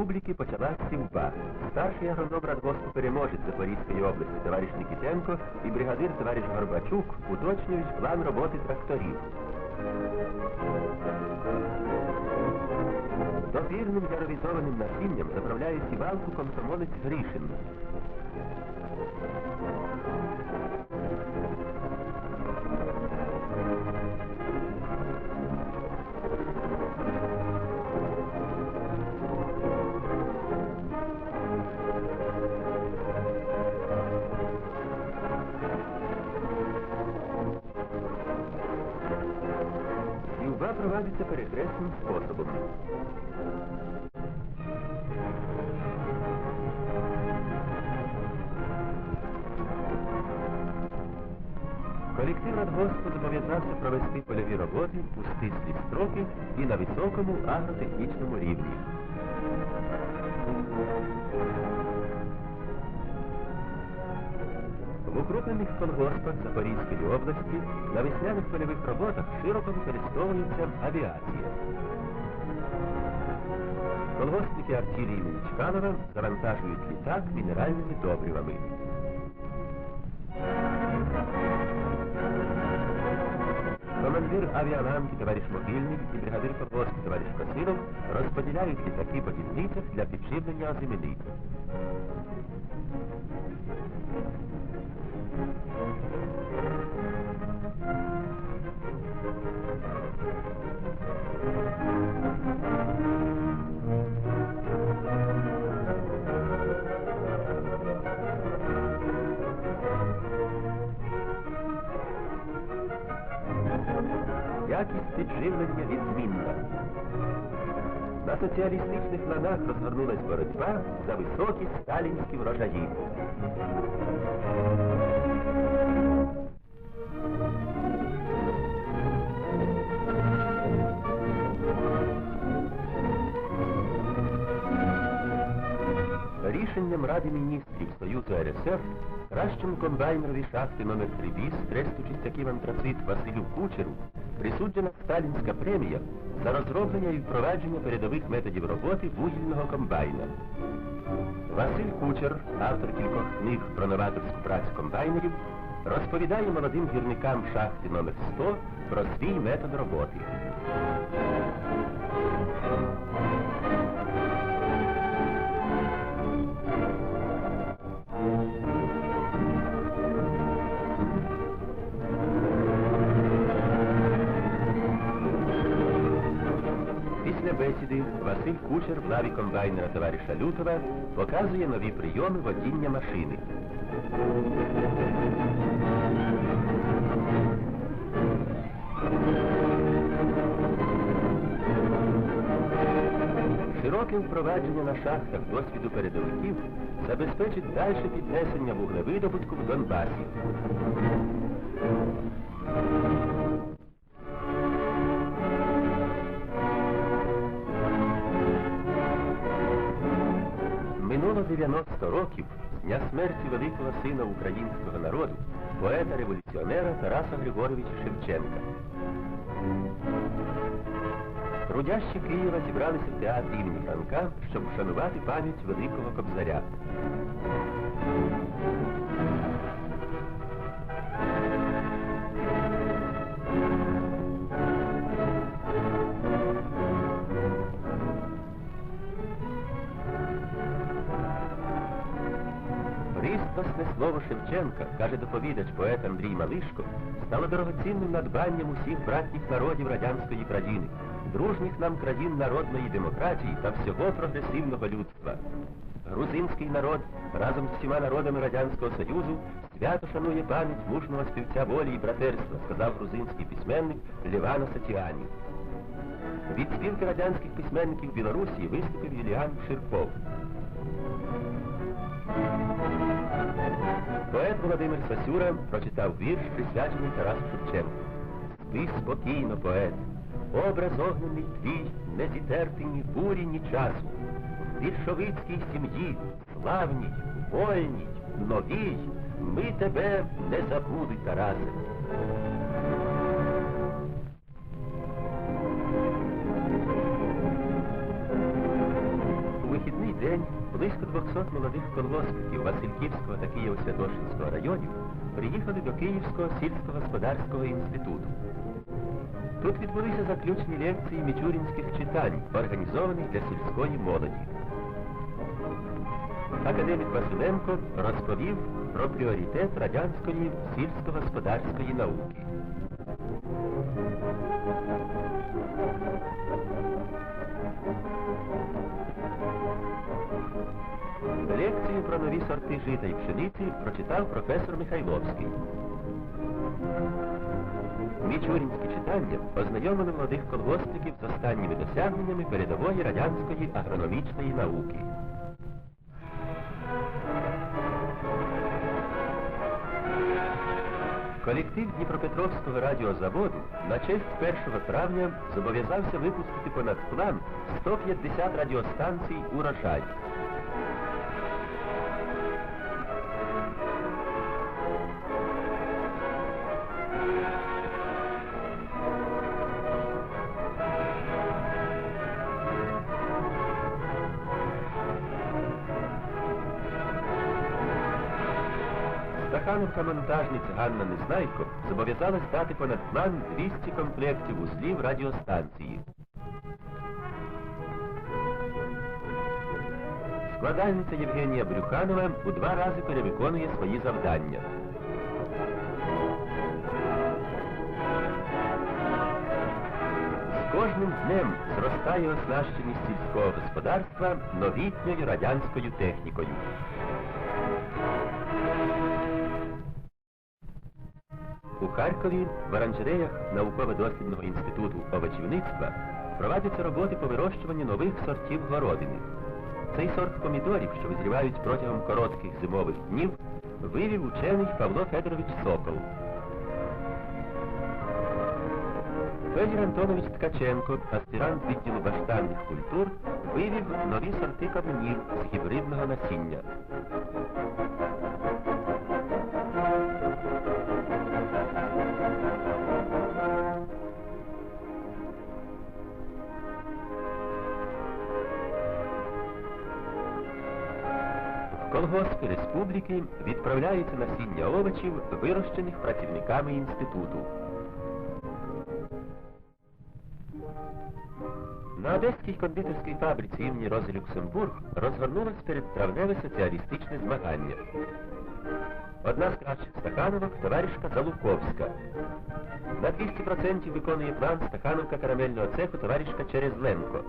республіки почалась сівба. Старший агроном радгоспу переможець Запорізької області товариш Нікітенко і бригадир товариш Горбачук уточнюють план роботи тракторів. Допірним яровізованим насінням заправляє сівалку комсомолець Гришин. Сівба проводиться способом. Колектив радгоспу зобов'язався провести польові роботи у стислі строки і на високому агротехнічному рівні. В укрупнених колгоспах Запорізької області на весняних польових роботах широко використовується авіація. Колгоспники артилії імені Чкалова завантажують літак мінеральними добривами. Командир авіаланки товариш Могильник і бригадир колгоспу товариш Косилов розподіляють літаки по дільницях для підживлення озимини. Якість підживлення відмінна. На соціалістичних ланах розгорнулась боротьба за високі сталінські врожаї. Рішенням Ради міністрів Союзу РСР кращому комбайнерові шахти номер 3 БІС тресту чистяків антрацит Василю Кучеру присуджена сталінська премія за розроблення і впровадження передових методів роботи вугільного комбайна. Василь Кучер, автор кількох книг про новаторську працю комбайнерів, розповідає молодим гірникам шахти номер 100 про свій метод роботи. Після бесіди Василь Кучер в лаві комбайнера товариша Лютова показує нові прийоми водіння машини. Широке впровадження на шахтах досвіду передовиків забезпечить дальше піднесення вуглевидобутку в Донбасі. Минуло 90 років з дня смерті великого сина українського народу, поета-революціонера Тараса Григоровича Шевченка. Трудящі Києва зібралися в театрі імені Франка, щоб вшанувати пам'ять великого кобзаря. Пристрасне слово Шевченка, каже доповідач поет Андрій Малишко, стало дорогоцінним надбанням усіх братніх народів радянської країни, дружніх нам країн народної демократії та всього прогресивного людства. Грузинський народ разом з всіма народами Радянського Союзу свято шанує пам'ять мужного співця волі і братерства, сказав грузинський письменник Лівано Сатіані. Від спілки радянських письменників Білорусі виступив Юліан Ширков. Поет Володимир Сосюра прочитав вірш, присвячений Тарасу Шевченку. Спи спокійно, поет, образ огнений твій не зітерти ні бурі, ні часу. В більшовицькій сім'ї, славній, вольній, новій, ми тебе не забудуть, Тарасе. День близько 200 молодих колгоспників Васильківського та Києво-Святошинського районів приїхали до Київського сільськогосподарського інституту. Тут відбулися заключні лекції мічурінських читань, організованих для сільської молоді. Академік Василенко розповів про пріоритет радянської сільськогосподарської науки. Про нові сорти жита і пшениці прочитав професор Михайловський. Мічурінські читання ознайомили молодих колгоспників з останніми досягненнями передової радянської агрономічної науки. Колектив Дніпропетровського радіозаводу на честь 1 травня зобов'язався випустити понад план 150 радіостанцій «Урожай». Стахановка монтажниця Ганна Незнайко зобов'язалась дати понад план 200 комплектів узлів радіостанції. Складальниця Євгенія Брюханова у два рази перевиконує свої завдання. З кожним днем зростає оснащеність сільського господарства новітньою радянською технікою. У Харкові в оранжереях науково-дослідного інституту овочівництва проводяться роботи по вирощуванню нових сортів городини. Цей сорт помідорів, що визрівають протягом коротких зимових днів, вивів учений Павло Федорович Сокол. Федір Антонович Ткаченко, аспірант відділу баштанних культур, вивів нові сорти кавунів з гібридного насіння. Колгоспи республіки відправляється насіння овочів, вирощених працівниками інституту. На Одеській кондитерській фабриці імені Рози Люксембург розгорнулось передтравневе соціалістичне змагання. Одна з кращих стахановок товаришка Залуковська. На 200% виконує план стахановка карамельного цеху товаришка Черезленко.